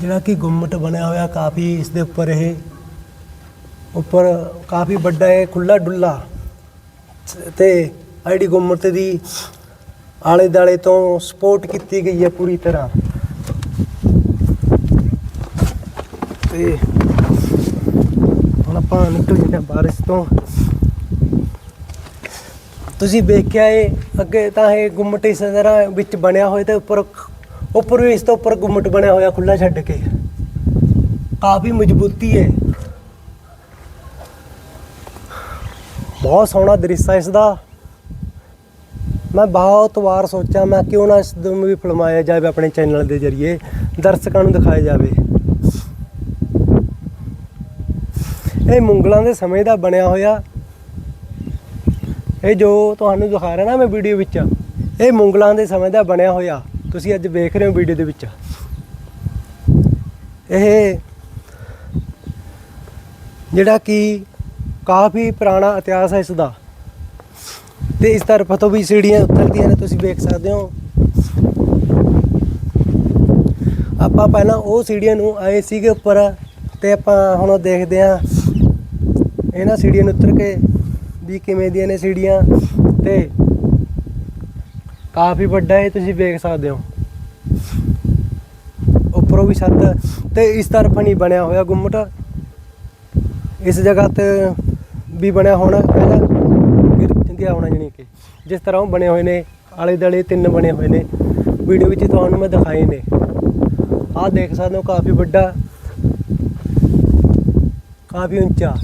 ਜਿਹੜਾ ਕਿ ਗੁੰਮਟ ਬਣਿਆ ਹੋਇਆ ਕਾਫੀ ਇਸ ਦੇ ਉੱਪਰ ਇਹ ਉੱਪਰ ਕਾਫੀ ਵੱਡਾ ਹੈ ਖੁੱਲਾ ਡੁੱਲਾ ਤੇ ਆਈਡੀ ਗੁੰਮਟ ਦੀ ਆਲੇ ਦਾਲੇ ਤੋਂ ਸਪੋਰਟ ਕੀਤੀ ਗਈ ਹੈ ਪੂਰੀ ਤਰ੍ਹਾਂ। ਤੇ ਹੁਣ ਆਪਾਂ ਨਿਕਲ ਜਾਂਦੇ ਹਾਂ ਬਾਰਿਸ਼ ਤੋਂ। ਤੁਸੀਂ ਵੇਖਿਆ ਇਹ ਅੱਗੇ ਤਾਂ ਇਹ ਗੁੰਮਟ ਇਸ ਤਰ੍ਹਾਂ ਵਿੱਚ ਬਣਿਆ ਹੋਇਆ ਤੇ ਉੱਪਰ ਉੱਪਰ ਵੀ ਇਸ ਤੋਂ ਉੱਪਰ ਗੁੰਮਟ ਬਣਿਆ ਹੋਇਆ ਖੁੱਲਾ ਛੱਡ ਕੇ। ਕਾਫੀ ਮਜ਼ਬੂਤੀ ਹੈ। ਬਹੁਤ ਸੋਹਣਾ ਦ੍ਰਿਸ਼ ਹੈ ਇਸ ਦਾ। ਮੈਂ ਬਹੁਤ ਵਾਰ ਸੋਚਿਆ, ਮੈਂ ਕਿਉਂ ਨਾ ਇਸ ਨੂੰ ਵੀ ਫਿਲਮਾਇਆ ਜਾਵੇ ਆਪਣੇ ਚੈਨਲ ਦੇ ਜ਼ਰੀਏ, ਦਰਸ਼ਕਾਂ ਨੂੰ ਦਿਖਾਇਆ ਜਾਵੇ। ਇਹ ਮੁੰਗਲਾਂ ਦੇ ਸਮੇਂ ਦਾ ਬਣਿਆ ਹੋਇਆ। ਇਹ ਜੋ ਤੁਹਾਨੂੰ ਦਿਖਾ ਰਿਹਾ ਨਾ ਮੈਂ ਵੀਡੀਓ ਵਿੱਚ, ਇਹ ਮੁੰਗਲਾਂ ਦੇ ਸਮੇਂ ਦਾ ਬਣਿਆ ਹੋਇਆ। ਤੁਸੀਂ ਅੱਜ ਵੇਖ ਰਹੇ ਹੋ ਵੀਡੀਓ ਦੇ ਵਿੱਚ। ਇਹ ਜਿਹੜਾ ਕਿ ਕਾਫੀ ਪੁਰਾਣਾ ਇਤਿਹਾਸ ਹੈ ਇਸ ਦਾ ਤੇ ਇਸ ਤਰਫ ਤੋਂ ਵੀ ਸੀੜੀਆਂ ਉਤਰਦੀਆਂ ਨੇ, ਤੁਸੀਂ ਵੇਖ ਸਕਦੇ ਹੋ। ਆਪਾਂ ਪਹਿਲਾਂ ਉਹ ਸੀੜੀਆਂ ਨੂੰ ਆਏ ਸੀਗੇ ਉੱਪਰ, ਤੇ ਆਪਾਂ ਹੁਣ ਦੇਖਦੇ ਹਾਂ। ਇਹਨਾਂ ਸੀੜੀਆਂ ਨੂੰ ਉਤਰ ਕੇ ਵੀ ਕਿਵੇਂ ਦੀਆਂ ਨੇ ਸੀੜੀਆਂ, ਤੇ ਕਾਫੀ ਵੱਡਾ ਹੈ, ਤੁਸੀਂ ਵੇਖ ਸਕਦੇ ਹੋ। ਉੱਪਰੋਂ ਵੀ ਛੱਤ ਤੇ ਇਸ ਤਰਫ ਨਹੀਂ ਬਣਿਆ ਹੋਇਆ ਗੁੰਮਟ। ਇਸ ਜਗ੍ਹਾ ਤੇ ਵੀ ਬਣਿਆ ਹੋਣਾ ਪਹਿਲਾਂ। ਫਿਰ ਗਿਆ ਹੋਣਾ ਜਾਣੀ ਕਿ ਜਿਸ ਤਰ੍ਹਾਂ ਉਹ ਬਣੇ ਹੋਏ ਨੇ, ਆਲੇ ਦੁਆਲੇ ਤਿੰਨ ਬਣੇ ਹੋਏ ਨੇ। ਵੀਡੀਓ ਵਿੱਚ ਤੁਹਾਨੂੰ ਮੈਂ ਦਿਖਾਏ ਨੇ। ਆਹ ਦੇਖ ਸਕਦੇ ਹੋ, ਕਾਫੀ ਵੱਡਾ, ਕਾਫੀ ਉੱਚਾ।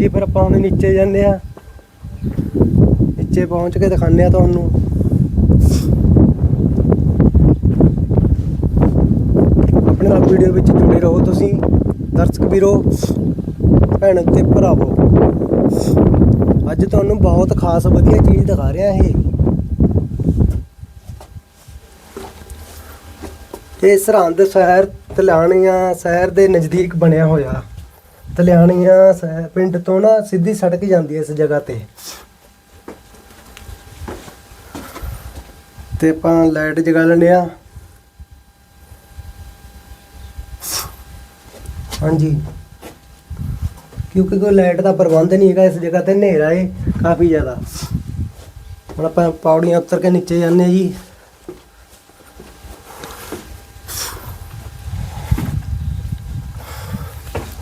ਹਾਂਜੀ, ਫਿਰ ਆਪਾਂ ਹੁਣ ਨੀਚੇ ਜਾਂਦੇ ਆ ਨੀਚੇ ਪਹੁੰਚ ਕੇ ਦਿਖਾਉਂਦੇ ਆ ਤੁਹਾਨੂੰ। ਆਪਣੇ ਨਾਲ ਵੀਡੀਓ ਵਿੱਚ ਜੁੜੇ ਰਹੋ ਤੁਸੀਂ। ਦਰਸ਼ਕ ਵੀਰੋ, ਭੈਣ ਤੇ ਭਰਾਵੋ। ਅੱਜ ਤੁਹਾਨੂੰ ਬਹੁਤ ਖਾਸ ਵਧੀਆ ਚੀਜ਼ ਦਿਖਾ ਰਿਹਾ ਇਹ। ਇਹ ਸਰਹੰਦ ਸ਼ਹਿਰ ਤਲਾਣੀਆਂ ਸ਼ਹਿਰ ਦੇ ਨਜ਼ਦੀਕ ਬਣਿਆ ਹੋਇਆ। ਤਲਿਆਣੀਆਂ ਸ਼ਹਿਰ ਪਿੰਡ ਤੋਂ ਨਾ ਸਿੱਧੀ ਸੜਕ ਜਾਂਦੀ ਹੈ ਇਸ ਜਗ੍ਹਾ ਤੇ। ਤੇ ਆਪਾਂ ਲਾਈਟ ਜਗਾ ਲੈਂਦੇ ਆ ਹਾਂਜੀ। ਕਿਉਂਕਿ ਕੋਈ ਲਾਈਟ ਦਾ ਪ੍ਰਬੰਧ ਨਹੀਂ ਹੈਗਾ ਇਸ ਜਗ੍ਹਾ ਤੇ, ਹਨੇਰਾ ਏ ਕਾਫੀ ਜ਼ਿਆਦਾ। ਹੁਣ ਆਪਾਂ ਪੌੜੀਆਂ ਉਤਰ ਕੇ ਨੀਚੇ ਜਾਂਦੇ ਹਾਂ ਜੀ।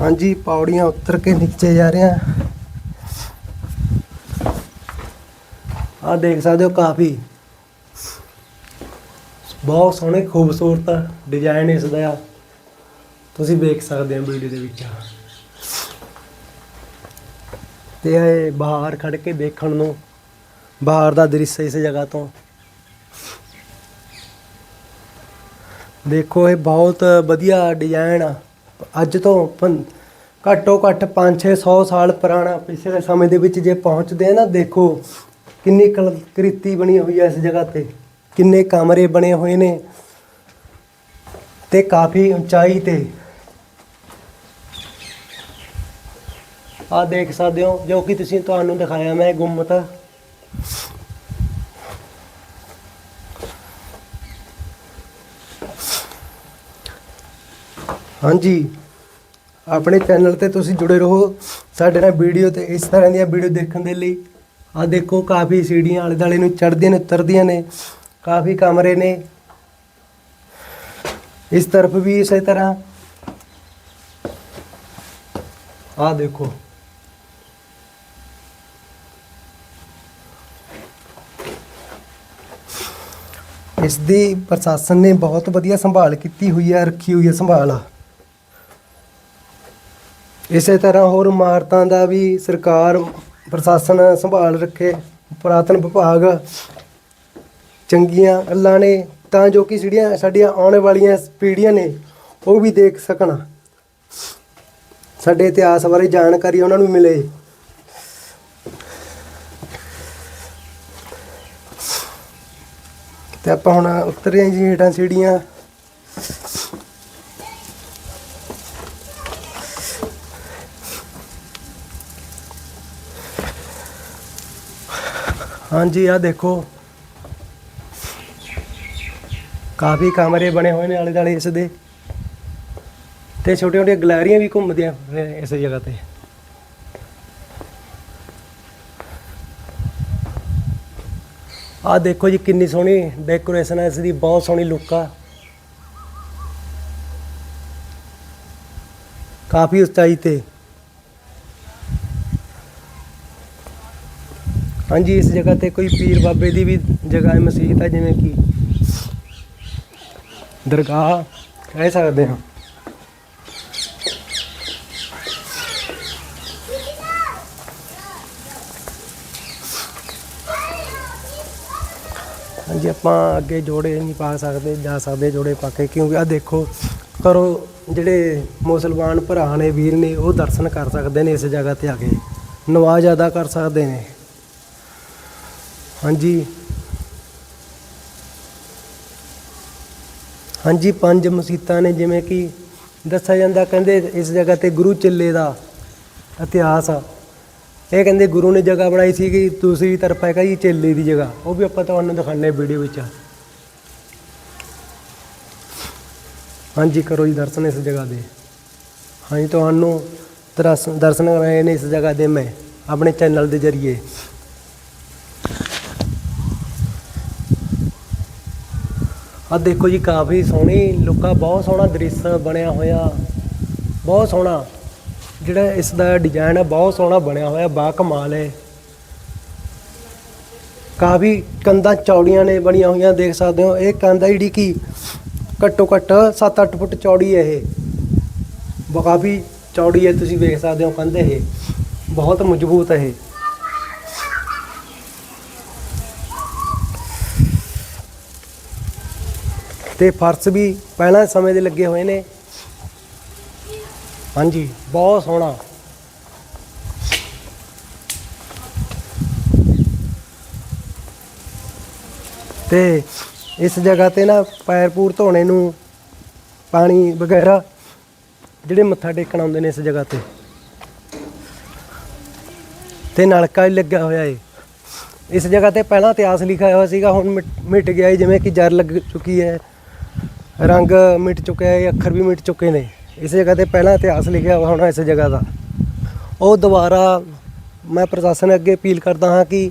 ਹਾਂਜੀ, ਪੌੜੀਆਂ ਉਤਰ ਕੇ ਨੀਚੇ ਜਾ ਰਹੇ ਹਾਂ। ਆ ਦੇਖ ਸਕਦੇ ਹੋ ਕਾਫੀ। ਬਹੁਤ ਸੋਹਣੇ, ਖੂਬਸੂਰਤ ਡਿਜ਼ਾਈਨ ਇਸ ਦਾ। ਤੁਸੀਂ ਵੇਖ ਸਕਦੇ ਹੋ ਵੀਡੀਓ ਦੇ ਵਿੱਚ। ਤੇ ਇਹ ਬਾਹਰ ਖੜ ਕੇ ਦੇਖਣ ਨੂੰ, ਬਾਹਰ ਦਾ ਦ੍ਰਿਸ਼ ਇਸ ਜਗ੍ਹਾ ਤੋਂ। ਦੇਖੋ, ਇਹ ਬਹੁਤ ਵਧੀਆ ਡਿਜ਼ਾਈਨ ਆ। ਅੱਜ ਤੋਂ ਪੰ- ਘੱਟੋ ਘੱਟ 5-600 ਸਾਲ ਪੁਰਾਣਾ ਪਿਛਲੇ ਸਮੇਂ ਦੇ ਵਿੱਚ ਜੇ ਪਹੁੰਚਦੇ ਆ ਨਾ, ਦੇਖੋ ਕਿੰਨੀ ਕਲਾਕ੍ਰਿਤੀ ਬਣੀ ਹੋਈ ਹੈ ਇਸ ਜਗ੍ਹਾ ਤੇ, ਕਿੰਨੇ ਕਮਰੇ ਬਣੇ ਹੋਏ ਨੇ ਤੇ ਕਾਫੀ ਉਚਾਈ ਤੇ। ਆ ਦੇਖ ਸਕਦੇ ਹੋ, ਜੋ ਕਿ ਤੁਸੀਂ ਤੁਹਾਨੂੰ ਦਿਖਾਇਆ ਮੈਂ ਗੁੰਮਤ। ਹਾਂਜੀ। ਆਪਣੇ ਚੈਨਲ ਤੇ ਤੁਸੀਂ ਜੁੜੇ ਰਹੋ ਸਾਡੇ ਨਾਲ ਵੀਡੀਓ ਤੇ, ਇਸ ਤਰ੍ਹਾਂ ਦੀਆਂ ਵੀਡੀਓ ਦੇਖਣ ਦੇ ਲਈ। ਆ ਦੇਖੋ, ਕਾਫੀ ਸੀੜੀਆਂ ਆਲੇ ਦਾਲੇ ਨੂੰ ਚੜ੍ਹਦੀਆਂ ਨੇ, ਉਤਰਦੀਆਂ ਨੇ, ਕਾਫੀ ਕਮਰੇ ਨੇ। ਇਸ ਤਰਫ ਵੀ ਇਸੇ ਤਰ੍ਹਾਂ। ਆ ਦੇਖੋ। ਇਸ ਦੀ ਪ੍ਰਸ਼ਾਸਨ ਨੇ ਬਹੁਤ ਵਧੀਆ ਸੰਭਾਲ ਕੀਤੀ ਹੋਈ ਹੈ, ਰੱਖੀ ਹੋਈ ਹੈ ਸੰਭਾਲ। ਇਸੇ ਤਰ੍ਹਾਂ ਹੋਰ ਇਮਾਰਤਾਂ ਦਾ ਵੀ ਸਰਕਾਰ ਪ੍ਰਸ਼ਾਸਨ ਸੰਭਾਲ ਰੱਖੇ, ਪੁਰਾਤਨ ਵਿਭਾਗ ਚੰਗੀਆਂ ਅੱਲਾਂ ਨੇ, ਤਾਂ ਜੋ ਕਿ ਜਿਹੜੀਆਂ ਸਾਡੀਆਂ ਆਉਣ ਵਾਲੀਆਂ ਪੀੜ੍ਹੀਆਂ ਨੇ, ਉਹ ਵੀ ਦੇਖ ਸਕਣ। ਸਾਡੇ ਇਤਿਹਾਸ ਬਾਰੇ ਜਾਣਕਾਰੀ ਉਹਨਾਂ ਨੂੰ ਮਿਲੇ। ਤੇ ਆਪਾਂ ਹੁਣ ਉਤਰੀਆਂ ਜੀ ਹੇਠਾਂ ਸੀੜੀਆਂ। ਹਾਂਜੀ ਆ ਦੇਖੋ। ਕਾਫੀ ਕਮਰੇ ਬਣੇ ਹੋਏ ਨੇ ਆਲੇ ਦੁਆਲੇ ਇਸ ਦੇ। ਤੇ ਛੋਟੀਆਂ ਛੋਟੀਆਂ ਗਲੈਰੀਆਂ ਵੀ ਘੁੰਮਦੀਆਂ ਇਸ ਜਗ੍ਹਾ ਤੇ। ਆਹ ਦੇਖੋ ਜੀ, ਕਿੰਨੀ ਸੋਹਣੀ ਡੈਕੋਰੇਸ਼ਨ ਹੈ ਇਸ ਦੀ, ਬਹੁਤ ਸੋਹਣੀ ਲੁੱਕ ਆ। ਕਾਫੀ ਉਚਾਈ ਤੇ। ਹਾਂਜੀ, ਇਸ ਜਗ੍ਹਾ ਤੇ ਕੋਈ ਪੀਰ ਬਾਬੇ ਦੀ ਵੀ ਜਗ੍ਹਾ ਹੈ, ਮਸਜਿਦ ਹੈ, ਜਿਵੇਂ ਕਿ ਦਰਗਾਹ ਕਹਿ ਸਕਦੇ ਹਾਂ। ਹਾਂਜੀ, ਆਪਾਂ ਅੱਗੇ ਜੋੜੇ ਨਹੀਂ ਪਾ ਸਕਦੇ, ਜਾ ਸਕਦੇ ਜੋੜੇ ਪਾ ਕੇ, ਕਿਉਂਕਿ ਆ ਦੇਖੋ ਕਰੋ ਜਿਹੜੇ ਮੁਸਲਮਾਨ ਭਰਾ ਨੇ, ਵੀਰ ਨੇ, ਉਹ ਦਰਸ਼ਨ ਕਰ ਸਕਦੇ ਨੇ ਇਸ ਜਗ੍ਹਾ ਤੇ ਆ ਕੇ। ਨਵਾਜ਼ ਅਦਾ ਕਰ ਸਕਦੇ ਨੇ। ਹਾਂਜੀ। ਹਾਂਜੀ, ਪੰਜ ਮਸੀਤਾਂ ਨੇ ਜਿਵੇਂ ਕਿ ਦੱਸਿਆ ਜਾਂਦਾ, ਕਹਿੰਦੇ ਇਸ ਜਗ੍ਹਾ ਤੇ ਗੁਰੂ ਚੱਲੇ ਦਾ ਇਤਿਹਾਸ ਆ। ਇਹ ਕਹਿੰਦੇ ਗੁਰੂ ਨੇ ਜਗ੍ਹਾ ਬਣਾਈ ਸੀ ਕਿ ਦੂਸਰੀ ਤਰਫ ਹੈਗਾ ਜੀ ਚੇਲੇ ਦੀ ਜਗ੍ਹਾ। ਉਹ ਵੀ ਆਪਾਂ ਤੁਹਾਨੂੰ ਦਿਖਾਣੇ ਵੀਡੀਓ ਵਿੱਚ ਹਾਂਜੀ, ਕਰੋ ਜੀ ਦਰਸ਼ਨ ਇਸ ਜਗ੍ਹਾ ਦੇ। ਹਾਂਜੀ, ਤੁਹਾਨੂੰ ਦਰਸ਼ਨ ਦਰਸ਼ਨ ਕਰਾਏ ਨੇ ਇਸ ਜਗ੍ਹਾ ਦੇ ਮੈਂ, ਆਪਣੇ ਚੈਨਲ ਦੇ ਜ਼ਰੀਏ। ਆ ਦੇਖੋ ਜੀ, ਕਾਫੀ ਸੋਹਣੀ ਲੁੱਕਾ, ਬਹੁਤ ਸੋਹਣਾ ਦ੍ਰਿਸ਼ ਬਣਿਆ ਹੋਇਆ। ਬਹੁਤ ਸੋਹਣਾ। ਜਿਹੜਾ ਇਸ ਦਾ ਡਿਜ਼ਾਈਨ ਹੈ ਬਹੁਤ ਸੋਹਣਾ ਬਣਿਆ ਹੋਇਆ, ਬਾ ਕਮਾਲ ਹੈ ਕਾਫੀ ਕੰਧਾਂ, ਚੌੜੀਆਂ ਨੇ ਬਣੀਆਂ ਹੋਈਆਂ, ਦੇਖ ਸਕਦੇ ਹੋ। ਇਹ ਕੰਧ ਹੈ ਜਿਹੜੀ ਕਿ ਘੱਟੋ ਘੱਟ 7-8 ਫੁੱਟ ਚੌੜੀ ਹੈ ਇਹ। ਬ- ਕਾਫੀ ਚੌੜੀ ਹੈ ਤੁਸੀਂ ਵੇਖ ਸਕਦੇ ਹੋ ਕੰਧ ਇਹ। ਬਹੁਤ ਮਜ਼ਬੂਤ ਹੈ ਇਹ। ਤੇ ਫਰਸ਼ ਵੀ ਪਹਿਲਾਂ ਸਮੇਂ ਦੇ ਲੱਗੇ ਹੋਏ ਨੇ। ਹਾਂਜੀ, ਬਹੁਤ ਸੋਹਣਾ। ਤੇ ਇਸ ਜਗ੍ਹਾ ਤੇ ਨਾ ਪੈਰ ਪੂਰ ਧੋਣੇ ਨੂੰ ਪਾਣੀ ਵਗੈਰਾ ਜਿਹੜੇ ਮੱਥਾ ਟੇਕਣ ਆਉਂਦੇ ਨੇ ਇਸ ਜਗ੍ਹਾ ਤੇ। ਤੇ ਨਲਕਾ ਵੀ ਲੱਗਿਆ ਹੋਇਆ ਏ। ਇਸ ਜਗ੍ਹਾ ਤੇ ਪਹਿਲਾਂ ਇਤਿਹਾਸ ਲਿਖਿਆ ਹੋਇਆ ਸੀਗਾ, ਹੁਣ ਮਿਟ- ਮਿਟ ਗਿਆ ਏ, ਜਿਵੇਂ ਕਿ ਜਰ ਲੱਗ ਚੁੱਕੀ ਹੈ। ਰੰਗ ਮਿਟ ਚੁੱਕਿਆ ਹੈ ਅੱਖਰ ਵੀ ਮਿਟ ਚੁੱਕੇ ਨੇ। ਇਸ ਜਗ੍ਹਾ ਤੇ ਪਹਿਲਾਂ ਇਤਿਹਾਸ ਲਿਖਿਆ ਹੋਇਆ ਹੋਣਾ ਇਸ ਜਗ੍ਹਾ ਦਾ। ਉਹ ਦੁਬਾਰਾ ਮੈਂ ਪ੍ਰਸ਼ਾਸਨ ਅੱਗੇ ਅਪੀਲ ਕਰਦਾ ਹਾਂ ਕਿ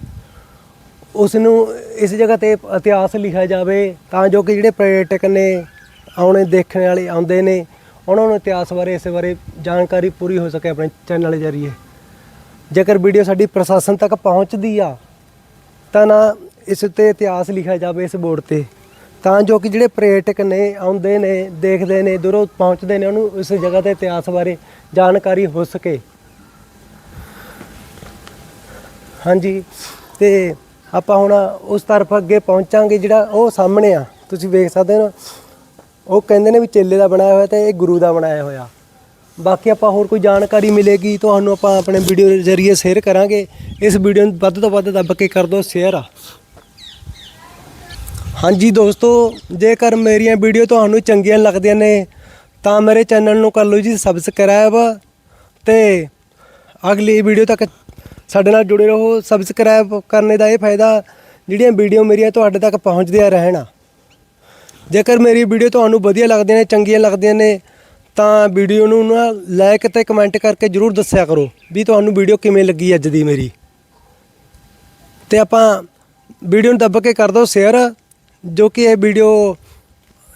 ਉਸ ਨੂੰ ਇਸ ਜਗ੍ਹਾ ਤੇ ਇਤਿਹਾਸ ਲਿਖਿਆ ਜਾਵੇ ਤਾਂ ਜੋ ਕਿ ਜਿਹੜੇ ਪ੍ਰਯਟਕ ਨੇ, ਆਉਣੇ, ਦੇਖਣ ਵਾਲੇ ਆਉਂਦੇ ਨੇ, ਉਹਨਾਂ ਨੂੰ ਇਤਿਹਾਸ ਬਾਰੇ, ਇਸ ਬਾਰੇ ਜਾਣਕਾਰੀ ਪੂਰੀ ਹੋ ਸਕੇ ਆਪਣੇ ਚੈਨਲ ਦੇ ਜ਼ਰੀਏ। ਜੇਕਰ ਵੀਡੀਓ ਸਾਡੀ ਪ੍ਰਸ਼ਾਸਨ ਤੱਕ ਪਹੁੰਚਦੀ ਆ, ਤਾਂ ਨਾ ਇਸ ਉੱਤੇ ਇਤਿਹਾਸ ਲਿਖਿਆ ਜਾਵੇ ਇਸ ਬੋਰਡ ਤੇ। ਤਾਂ ਜੋ ਕਿ ਜਿਹੜੇ ਪ੍ਰਯਟਕ ਨੇ, ਆਉਂਦੇ ਨੇ, ਦੇਖਦੇ ਨੇ, ਦੂਰੋਂ ਪਹੁੰਚਦੇ ਨੇ, ਉਹਨੂੰ ਇਸ ਜਗ੍ਹਾ ਦੇ ਇਤਿਹਾਸ ਬਾਰੇ ਜਾਣਕਾਰੀ ਹੋ ਸਕੇ। ਹਾਂਜੀ, ਤੇ ਆਪਾਂ ਹੁਣ ਉਸ ਤਰਫ ਅੱਗੇ ਪਹੁੰਚਾਂਗੇ ਜਿਹੜਾ ਉਹ ਸਾਹਮਣੇ ਆ। ਤੁਸੀਂ ਵੇਖ ਸਕਦੇ ਹੋ, ਉਹ ਕਹਿੰਦੇ ਨੇ ਵੀ ਚੇਲੇ ਦਾ ਬਣਾਇਆ ਹੋਇਆ ਤੇ ਇਹ ਗੁਰੂ ਦਾ ਬਣਾਇਆ ਹੋਇਆ। ਬਾਕੀ ਆਪਾਂ ਹੋਰ ਕੋਈ ਜਾਣਕਾਰੀ ਮਿਲੇਗੀ, ਤੁਹਾਨੂੰ ਆਪਾਂ ਆਪਣੇ ਵੀਡੀਓ ਦੇ ਜ਼ਰੀਏ ਸ਼ੇਅਰ ਕਰਾਂਗੇ। ਇਸ ਵੀਡੀਓ ਨੂੰ ਵੱਧ ਤੋਂ ਵੱਧ ਦੱਬ ਕੇ ਕਰ ਦਿਓ ਸ਼ੇਅਰ ਆ। ਹਾਂਜੀ ਦੋਸਤੋ, ਜੇਕਰ ਮੇਰੀਆਂ ਵੀਡੀਓ ਤੁਹਾਨੂੰ ਚੰਗੀਆਂ ਲੱਗਦੀਆਂ ਨੇ, ਤਾਂ ਮੇਰੇ ਚੈਨਲ ਨੂੰ ਕਰ ਲਓ ਜੀ ਸਬਸਕ੍ਰਾਈਬ ਤੇ ਅਗਲੀ ਵੀਡੀਓ ਤੱਕ ਸਾਡੇ ਨਾਲ ਜੁੜੇ ਰਹੋ। ਸਬਸਕ੍ਰਾਈਬ ਕਰਨੇ ਦਾ ਇਹ ਫਾਇਦਾ ਜਿਹੜੀਆਂ ਵੀਡੀਓ ਮੇਰੀਆਂ ਤੁਹਾਡੇ ਤੱਕ ਪਹੁੰਚਦੀਆਂ ਰਹਿਣ। ਜੇਕਰ ਮੇਰੀ ਵੀਡੀਓ ਤੁਹਾਨੂੰ ਵਧੀਆ ਲੱਗਦੀਆਂ ਨੇ, ਚੰਗੀਆਂ ਲੱਗਦੀਆਂ ਨੇ, ਤਾਂ ਵੀਡੀਓ ਨੂੰ ਨਾ ਲਾਈਕ ਤੇ ਕਮੈਂਟ ਕਰਕੇ ਜਰੂਰ ਦੱਸਿਆ ਕਰੋ ਵੀ ਤੁਹਾਨੂੰ ਵੀਡੀਓ ਕਿਵੇਂ ਲੱਗੀ ਅੱਜ ਦੀ ਮੇਰੀ। ਤੇ ਆਪਾਂ ਵੀਡੀਓ ਨੂੰ ਦੱਬ ਕੇ ਕਰ ਦਿਓ ਸ਼ੇਅਰ ਜੋ ਕਿ ਇਹ ਵੀਡੀਓ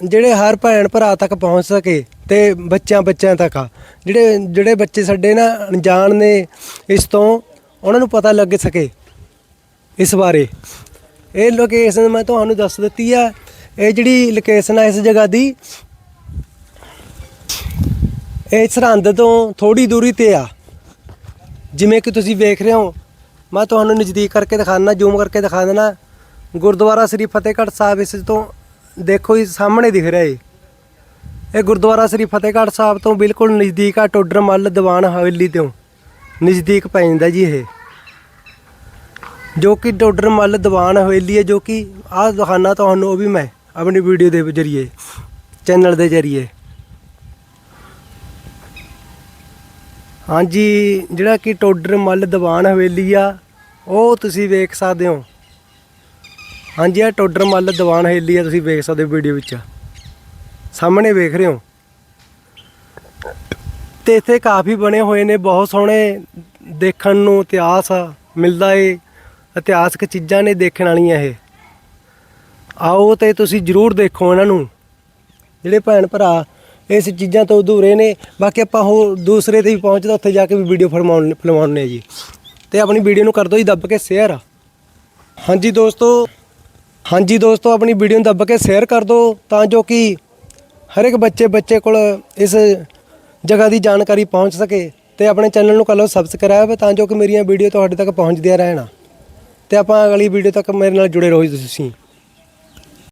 ਜਿਹੜੇ ਹਰ ਭੈਣ ਭਰਾ ਤੱਕ ਪਹੁੰਚ ਸਕੇ ਤੇ ਬੱਚਿਆਂ ਬੱਚਿਆਂ ਤੱਕ ਆ। ਜਿਹੜੇ ਜਿਹੜੇ ਬੱਚੇ ਸਾਡੇ ਨਾ ਅਣਜਾਣ ਨੇ ਇਸ ਤੋਂ, ਉਹਨਾਂ ਨੂੰ ਪਤਾ ਲੱਗ ਸਕੇ ਇਸ ਬਾਰੇ। ਇਹ ਲੋਕੇਸ਼ਨ ਮੈਂ ਤੁਹਾਨੂੰ ਦੱਸ ਦਿੱਤੀ ਆ। ਇਹ ਜਿਹੜੀ ਲੋਕੇਸ਼ਨ ਆ ਇਸ ਜਗ੍ਹਾ ਦੀ, ਇਹ ਸਰਹੰਦ ਤੋਂ ਥੋੜੀ ਦੂਰੀ ਤੇ ਆ। ਜਿਵੇਂ ਕਿ ਤੁਸੀਂ ਵੇਖ ਰਹੇ ਹੋ, ਮੈਂ ਤੁਹਾਨੂੰ ਨਜ਼ਦੀਕ ਕਰਕੇ ਦਿਖਾਣਾ ਜ਼ੂਮ ਕਰਕੇ ਦਿਖਾ ਦੇਣਾ। ਗੁਰਦੁਆਰਾ ਸ੍ਰੀ ਫਤਿਹਗੜ੍ਹ ਸਾਹਿਬ ਇਸ ਤੋਂ ਦੇਖੋ ਹੀ ਸਾਹਮਣੇ ਦਿਖ ਰਿਹਾ ਏ ਇਹ ਗੁਰਦੁਆਰਾ ਸ੍ਰੀ ਫਤਿਹਗੜ੍ਹ ਸਾਹਿਬ ਤੋਂ ਬਿਲਕੁਲ ਨਜ਼ਦੀਕ ਆ ਟੋਡਰ ਮੱਲ ਦੀਵਾਨ ਹਵੇਲੀ ਤੋਂ। ਨਜ਼ਦੀਕ ਪੈ ਜਾਂਦਾ ਜੀ ਇਹ। ਜੋ ਕਿ ਟੋਡਰ ਮੱਲ ਦੀਵਾਨ ਹਵੇਲੀ ਹੈ, ਜੋ ਕਿ ਆਹ ਦਿਖਾਣਾ ਤੁਹਾਨੂੰ ਉਹ ਵੀ ਮੈਂ ਆਪਣੀ ਵੀਡੀਓ ਦੇ ਜ਼ਰੀਏ, ਚੈਨਲ ਦੇ ਜ਼ਰੀਏ। ਹਾਂਜੀ, ਜਿਹੜਾ ਕਿ ਟੋਡਰ ਮੱਲ ਦੀਵਾਨ ਹਵੇਲੀ ਆ, ਉਹ ਤੁਸੀਂ ਵੇਖ ਸਕਦੇ ਹੋ। ਹਾਂਜੀ, ਇਹ ਟੋਡਰ ਮੱਲ ਦੀਵਾਨ ਹੇਲੀ ਆ, ਤੁਸੀਂ ਵੇਖ ਸਕਦੇ ਹੋ ਵੀਡੀਓ ਵਿੱਚ। ਸਾਹਮਣੇ ਵੇਖ ਰਹੇ ਹੋ। ਤੇ ਇੱਥੇ ਕਾਫੀ ਬਣੇ ਹੋਏ ਨੇ, ਬਹੁਤ ਸੋਹਣੇ ਦੇਖਣ ਨੂੰ ਇਤਿਹਾਸ ਮਿਲਦਾ ਏ, ਇਤਿਹਾਸਕ ਚੀਜ਼ਾਂ ਨੇ ਦੇਖਣ ਵਾਲੀਆਂ ਇਹ। ਆਓ ਤੇ ਤੁਸੀਂ ਜਰੂਰ ਦੇਖੋ ਇਹਨਾਂ ਨੂੰ। ਜਿਹੜੇ ਭੈਣ ਭਰਾ ਇਸ ਚੀਜ਼ਾਂ ਤੋਂ ਅਧੂਰੇ ਨੇ, ਬਾਕੀ ਆਪਾਂ ਹੋਰ ਦੂਸਰੇ ਤੇ ਵੀ ਪਹੁੰਚਦਾ ਉੱਥੇ ਜਾ ਕੇ ਵੀ ਵੀਡੀਓ ਫਿਲਮਾਉਣ ਫਿਲਮਾਉਣੇ ਜੀ। ਤੇ ਆਪਣੀ ਵੀਡੀਓ ਨੂੰ ਕਰ ਦਿਓ ਜੀ, ਦੱਬ ਕੇ ਸ਼ੇਅਰ ਹਾਂਜੀ ਦੋਸਤੋ ਹਾਂਜੀ ਦੋਸਤੋ, ਆਪਣੀ ਵੀਡੀਓ ਨੂੰ ਦੱਬ ਕੇ ਸ਼ੇਅਰ ਕਰ ਦਿਓ ਤਾਂ ਜੋ ਕਿ ਹਰ ਇੱਕ ਬੱਚੇ ਬੱਚੇ ਕੋਲ ਇਸ ਜਗ੍ਹਾ ਦੀ ਜਾਣਕਾਰੀ ਪਹੁੰਚ ਸਕੇ ਤੇ ਆਪਣੇ ਚੈਨਲ ਨੂੰ ਕਰ ਲਓ ਸਬਸਕ੍ਰਾਈਬ ਤਾਂ ਜੋ ਕਿ ਮੇਰੀਆਂ ਵੀਡੀਓ ਤੁਹਾਡੇ ਤੱਕ ਪਹੁੰਚਦੀਆਂ ਰਹਿਣ। ਤੇ ਆਪਾਂ ਅਗਲੀ ਵੀਡੀਓ ਤੱਕ ਮੇਰੇ ਨਾਲ ਜੁੜੇ ਰਹੋ ਜੀ ਤੁਸੀਂ।